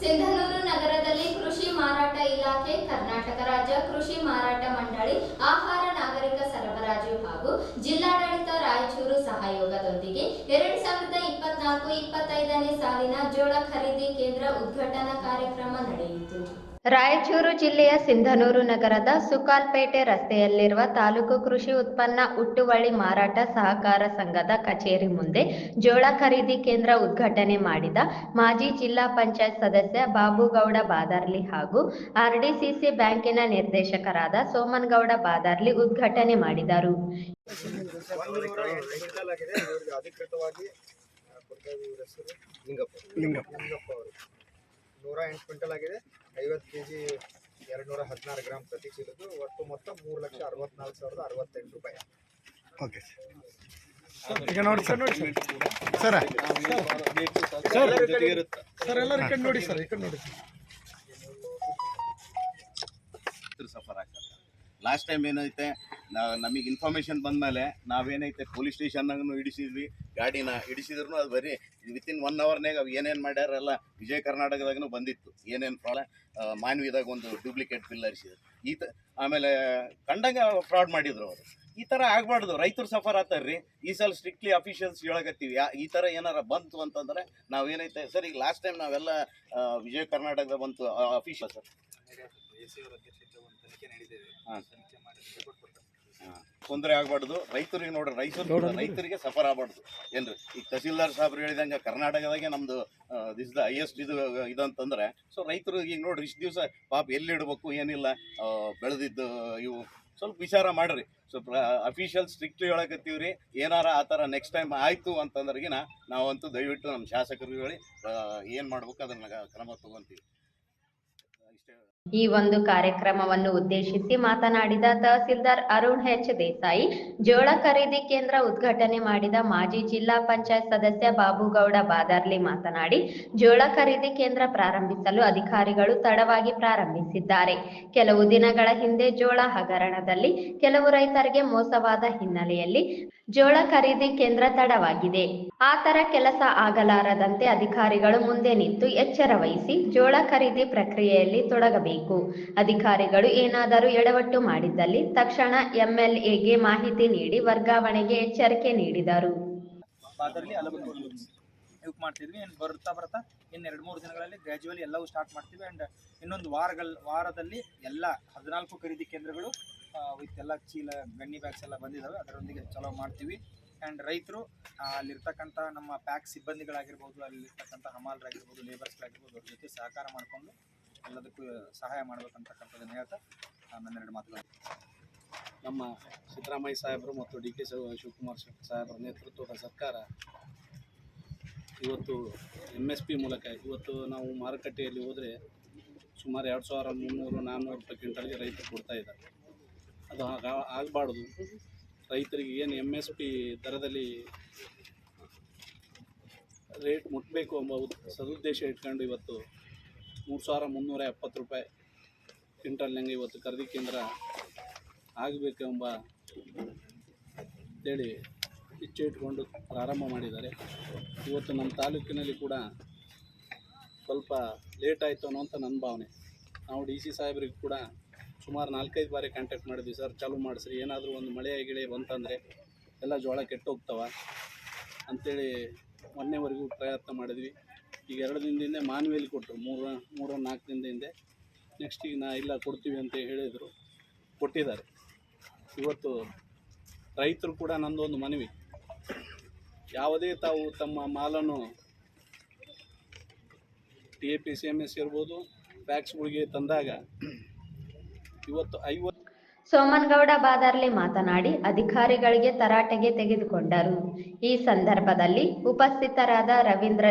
ಸಿಂಧನೂರು ನಗರದಲ್ಲಿ ಕೃಷಿ ಮಾರಾಟ ಇಲಾಖೆ, ಕರ್ನಾಟಕ ರಾಜ್ಯ ಕೃಷಿ ಮಾರಾಟ ಮಂಡಳಿ, ಆಹಾರ ನಾಗರಿಕ ಸರಬರಾಜು ಹಾಗೂ ಜಿಲ್ಲಾಡಳಿತ ರಾಯಚೂರು ಸಹಯೋಗದೊಂದಿಗೆ ಎರಡ್ ಸಾವಿರದ ಇಪ್ಪತ್ನಾಲ್ಕು ಇಪ್ಪತ್ತೈದನೇ ಸಾಲಿನ ಜೋಳ ಖರೀದಿ ಕೇಂದ್ರ ಉದ್ಘಾಟನಾ ಕಾರ್ಯಕ್ರಮ ನಡೆಯಿತು. ರಾಯಚೂರು ಜಿಲ್ಲೆಯ ಸಿಂಧನೂರು ನಗರದ ಸುಕಾಲ್ಪೇಟೆ ರಸ್ತೆಯಲ್ಲಿರುವ ತಾಲೂಕು ಕೃಷಿ ಉತ್ಪನ್ನ ಉಟ್ಟುವಳಿ ಮಾರಾಟ ಸಹಕಾರ ಸಂಘದ ಕಚೇರಿ ಮುಂದೆ ಜೋಳ ಖರೀದಿ ಕೇಂದ್ರ ಉದ್ಘಾಟನೆ ಮಾಡಿದ ಮಾಜಿ ಜಿಲ್ಲಾ ಪಂಚಾಯತ್ ಸದಸ್ಯ ಬಾಬುಗೌಡ ಬಾದಾರ್ಲಿ ಹಾಗೂ ಆರ್ಡಿಸಿಸಿ ಬ್ಯಾಂಕಿನ ನಿರ್ದೇಶಕರಾದ ಸೋಮನ್ಗೌಡ ಬಾದಾರ್ಲಿ ಉದ್ಘಾಟನೆ ಮಾಡಿದರು. ಅಧಿಕೃತವಾಗಿ ನೂರ ಎಂಟು ಕ್ವಿಂಟಲ್ ಆಗಿದೆ. ಐವತ್ತು ಕೆ ಜಿ ಎರಡು ನೂರ ಹದಿನಾರು ಗ್ರಾಮ್ ಪ್ರತಿ ಚೀಲದ್ದು. ಒಟ್ಟು ಮೊತ್ತ ಮೂರು ಲಕ್ಷ ಅರವತ್ನಾಲ್ಕು ಸಾವಿರದ ಅರವತ್ತೆಂಟು ರೂಪಾಯಿ. ಓಕೆ ಈಗ ನೋಡಿ ಸರ್. ನೋಡಿ ಸರ್ ಸರ್ ಸರ್ ಎಲ್ಲರೂ ಈ ಕಡೆ ನೋಡಿ ಸರ್ ಈ ಕಡೆ ನೋಡಿ ಸಫರ್ ಆಗ್ತದೆ ಲಾಸ್ಟ್ ಟೈಮ್ ಏನೈತೆ ನಮಗೆ ಇನ್ಫಾರ್ಮೇಶನ್ ಬಂದಮೇಲೆ ನಾವೇನೈತೆ ಪೊಲೀಸ್ ಸ್ಟೇಷನ್ನಾಗೂ ಹಿಡಿಸಿದ್ವಿ. ಗಾಡಿನ ಹಿಡಿಸಿದ್ರು ಅದು ಬರೀ ವಿತಿನ್ ಒನ್ ಅವರ್ನಾಗ ಅವು ಏನೇನು ಮಾಡ್ಯಾರಲ್ಲ ವಿಜಯ ಕರ್ನಾಟಕದಾಗೂ ಬಂದಿತ್ತು. ಏನೇನು ಫ್ರಾಡ್ ಮಾನ್ವಿದಾಗ ಒಂದು ಡೂಪ್ಲಿಕೇಟ್ ಬಿಲ್ ಹರಿಸಿದ್ರು. ಈತ ತ ಆಮೇಲೆ ಕಂಡಂಗೆ ಫ್ರಾಡ್ ಮಾಡಿದ್ರು ಅವರು. ಈ ಥರ ಆಗ್ಬಾರ್ದು ರೈತರು ಸಫರ್ ಆತಾರ್ರಿ ಈ ಸಲ ಸ್ಟ್ರಿಕ್ಟ್ಲಿ ಅಫಿಷಿಯಲ್ಸ್ ಹೇಳಕತ್ತೀವಿ. ಯಾ ಈ ಥರ ಏನಾರ ಬಂತು ಅಂತಂದ್ರೆ ಏನೈತೆ ಸರ್ ಈಗ ಲಾಸ್ಟ್ ಟೈಮ್ ನಾವೆಲ್ಲ ವಿಜಯ ಕರ್ನಾಟಕದ ಬಂತು ಅಫಿಷಿಯಲ್ ಸರ್ ಹಾಂ. ತೊಂದರೆ ಆಗಬಾರ್ದು. ರೈತರಿಗೆ ನೋಡ್ರಿ ರೈತರು ರೈತರಿಗೆ ಸಫರ್ ಆಗಬಾರ್ದು. ಏನ್ರಿ ಈಗ ತಹಸೀಲ್ದಾರ್ ಸಾಹೇಬ್ರು ಹೇಳಿದಂಗೆ ಕರ್ನಾಟಕದಾಗೆ ನಮ್ದು ದಿಸ್ ದ ಹೈಯೆಸ್ಟ್ ಇದು ಇದಂತಂದ್ರೆ ಸೊ ರೈತರು ಈಗ ನೋಡ್ರಿ ಇಷ್ಟು ದಿವಸ ಪಾಪ ಎಲ್ಲಿ ಇಡಬೇಕು ಏನಿಲ್ಲ ಬೆಳೆದಿದ್ದು ಇವು ಸ್ವಲ್ಪ ವಿಚಾರ ಮಾಡ್ರಿ. ಸ್ವಲ್ಪ ಅಫಿಷಿಯಲ್ ಸ್ಟ್ರಿಕ್ಟ್ ಹೇಳಕತ್ತೀವಿ ರೀ ಏನಾರ ಆ ಥರ ನೆಕ್ಸ್ಟ್ ಟೈಮ್ ಆಯಿತು ಅಂತಂದ್ರಗಿನ ನಾವಂತೂ ದಯವಿಟ್ಟು ನಮ್ಮ ಶಾಸಕರು ಹೇಳಿ ಏನು ಮಾಡ್ಬೇಕು ಅದನ್ನ ಕ್ರಮ ತಗೊಂತೀವಿ. ಈ ಒಂದು ಕಾರ್ಯಕ್ರಮವನ್ನು ಉದ್ದೇಶಿಸಿ ಮಾತನಾಡಿದ ತಹಸೀಲ್ದಾರ್ ಅರುಣ್ ಹೆಚ್ ದೇಸಾಯಿ, ಜೋಳ ಖರೀದಿ ಕೇಂದ್ರ ಉದ್ಘಾಟನೆ ಮಾಡಿದ ಮಾಜಿ ಜಿಲ್ಲಾ ಪಂಚಾಯತ್ ಸದಸ್ಯ ಬಾಬುಗೌಡ ಬಾದರ್ಲಿ ಮಾತನಾಡಿ, ಜೋಳ ಖರೀದಿ ಕೇಂದ್ರ ಪ್ರಾರಂಭಿಸಲು ಅಧಿಕಾರಿಗಳು ತಡವಾಗಿ ಪ್ರಾರಂಭಿಸಿದ್ದಾರೆ. ಕೆಲವು ದಿನಗಳ ಹಿಂದೆ ಜೋಳ ಹಗರಣದಲ್ಲಿ ಕೆಲವು ರೈತರಿಗೆ ಮೋಸವಾದ ಹಿನ್ನೆಲೆಯಲ್ಲಿ ಜೋಳ ಖರೀದಿ ಕೇಂದ್ರ ತಡವಾಗಿದೆ. ಆ ತರ ಕೆಲಸ ಆಗಲಾರದಂತೆ ಅಧಿಕಾರಿಗಳು ಮುಂದೆ ನಿಂತು ಎಚ್ಚರ ವಹಿಸಿ ಜೋಳ ಖರೀದಿ ಪ್ರಕ್ರಿಯೆಯಲ್ಲಿ ತೊಡಗಬೇಕು. ಅಧಿಕಾರಿಗಳು ಏನಾದರೂ ಎಡವಟ್ಟು ಮಾಡಿದ್ದಲ್ಲಿ ತಕ್ಷಣ ಎಂಎಲ್ಎಗೆ ಮಾಹಿತಿ ನೀಡಿ ವರ್ಗಾವಣೆಗೆ ಎಚ್ಚರಿಕೆ ನೀಡಿದರು. ಹಲವು ಮಾಡ್ತಿದ್ವಿ. ಇನ್ನು ಬರ್ತಾ ಬರ್ತಾ ಇನ್ನು ಎರಡು ಮೂರು ದಿನಗಳಲ್ಲಿ ಗ್ರ್ಯಾಜುವಲಿ ಎಲ್ಲವೂ ಸ್ಟಾರ್ಟ್ ಮಾಡ್ತೀವಿ. ಆ್ಯಂಡ್ ಇನ್ನೊಂದು ವಾರಗಳ, ವಾರದಲ್ಲಿ ಎಲ್ಲ ಹದಿನಾಲ್ಕು ಖರೀದಿ ಕೇಂದ್ರಗಳು ವಿತ್ ಎಲ್ಲ ಚೀಲ ಗಣ್ಣಿ ಬ್ಯಾಗ್ಸ್ ಎಲ್ಲ ಬಂದಿದ್ದಾವೆ ಅದರೊಂದಿಗೆ ಚಲೋ ಮಾಡ್ತೀವಿ. ಆ್ಯಂಡ್ ರೈತರು ಅಲ್ಲಿರ್ತಕ್ಕಂಥ ನಮ್ಮ ಪ್ಯಾಕ್ ಸಿಬ್ಬಂದಿಗಳಾಗಿರ್ಬೋದು, ಅಲ್ಲಿರ್ತಕ್ಕಂಥ ಹಮಾಲರಾಗಿರ್ಬೋದು ಲೇಬರ್ಸ್ಗಳಾಗಿರ್ಬೋದು ಅವ್ರ ಜೊತೆ ಸಹಕಾರ ಮಾಡಿಕೊಂಡು ಎಲ್ಲದಕ್ಕೂ ಸಹಾಯ ಮಾಡಬೇಕಂತಕ್ಕಂಥದ್ದನ್ನು ಹೇಳ್ತಾ ನನ್ನೆರಡು ಮಾತುಗಳು. ನಮ್ಮ ಸಿದ್ದರಾಮಯ್ಯ ಸಾಹೇಬರು ಮತ್ತು ಡಿ ಕೆ ಶಿವಕುಮಾರ್ ಸಾಹೇಬರ ನೇತೃತ್ವದ ಸರ್ಕಾರ ಇವತ್ತು ಎಂ ಎಸ್ ಪಿ ಮೂಲಕ, ಇವತ್ತು ನಾವು ಮಾರುಕಟ್ಟೆಯಲ್ಲಿ ಹೋದರೆ ಸುಮಾರು ಎರಡು ಸಾವಿರ ಮುನ್ನೂರು ನಾನ್ನೂರು ರೂಪಾಯಿ ಕ್ವಿಂಟಲ್ಗೆ ರೈತರು ಕೊಡ್ತಾ ಇದ್ದಾರೆ. ಅದು ಆಗಬಾರ್ದು. ರೈತರಿಗೆ ಏನು ಎಂ ಎಸ್ ಪಿ ದರದಲ್ಲಿ ರೇಟ್ ಮುಟ್ಟಬೇಕು ಎಂಬ ಸದುದ್ದೇಶ ಇಟ್ಕೊಂಡು ಇವತ್ತು ಮೂರು ಸಾವಿರ ಮುನ್ನೂರ ಎಪ್ಪತ್ತು ರೂಪಾಯಿ ಕ್ವಿಂಟಲ್ನಂಗೆ ಇವತ್ತು ಖರೀದಿ ಕೇಂದ್ರ ಆಗಬೇಕೆಂಬ ಅಂತೇಳಿ ಇಚ್ಛೆ ಇಟ್ಕೊಂಡು ಪ್ರಾರಂಭ ಮಾಡಿದ್ದಾರೆ. ಇವತ್ತು ನಮ್ಮ ತಾಲೂಕಿನಲ್ಲಿ ಕೂಡ ಸ್ವಲ್ಪ ಲೇಟ್ ಆಯಿತು ಅಂತ ನನ್ನ ಭಾವನೆ. ನಾವು ಡಿ ಸಿ ಸಾಹೇಬ್ರಿಗೆ ಕೂಡ ಸುಮಾರು ನಾಲ್ಕೈದು ಬಾರಿ ಕಾಂಟ್ಯಾಕ್ಟ್ ಮಾಡಿದ್ವಿ, ಸರ್, ಚಾಲೂ ಮಾಡಿಸ್ರಿ. ಏನಾದರೂ ಒಂದು ಮಳೆ ಗಿಳೆ ಬಂತಂದರೆ ಎಲ್ಲ ಜೋಳ ಕೆಟ್ಟೋಗ್ತವ ಅಂಥೇಳಿ ಮೊನ್ನೆವರೆಗೂ ಪ್ರಯತ್ನ ಮಾಡಿದ್ವಿ. ಈಗ ಎರಡು ದಿನದಿಂದ ಮಾನ್ವೇಲಿ ಕೊಟ್ಟರು. ಮೂರು, ಮೂರ, ನಾಲ್ಕು ದಿನದ ಹಿಂದೆ ನೆಕ್ಸ್ಟ್ ಈಗ ನಾ ಇಲ್ಲ ಕೊಡ್ತೀವಿ ಅಂತ ಹೇಳಿದರು. ಕೊಟ್ಟಿದ್ದಾರೆ. ಇವತ್ತು ರೈತರು ಕೂಡ ನಂದೊಂದು ಮನವಿ. ಯಾವುದೇ ತಾವು ತಮ್ಮ ಮಾಲನ್ನು T A P C M S ಇರ್ಬೋದು ಪ್ಯಾಕ್ಸ್ಗಳಿಗೆ ತಂದಾಗ, ಇವತ್ತು ಐವತ್ತು ಸೋಮನಗೌಡ ಬಾದರ್ಲಿ ಮಾತನಾಡಿ ಅಧಿಕಾರಿಗಳಿಗೆ ತರಾಟೆಗೆ ತೆಗೆದುಕೊಂಡರು. ಈ ಸಂದರ್ಭದಲ್ಲಿ ಉಪಸ್ಥಿತರಾದ ರವೀಂದ್ರ,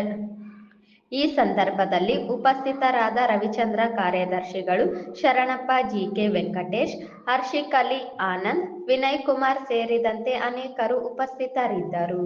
ಈ ಸಂದರ್ಭದಲ್ಲಿ ಉಪಸ್ಥಿತರಾದ ರವಿಚಂದ್ರ ಕಾರ್ಯದರ್ಶಿಗಳು ಶರಣಪ್ಪ ಜಿಕೆ ವೆಂಕಟೇಶ್ ಹರ್ಷಿಕ್ ಅಲಿ ಆನಂದ್, ವಿನಯ್ ಕುಮಾರ್ ಸೇರಿದಂತೆ ಅನೇಕರು ಉಪಸ್ಥಿತರಿದ್ದರು.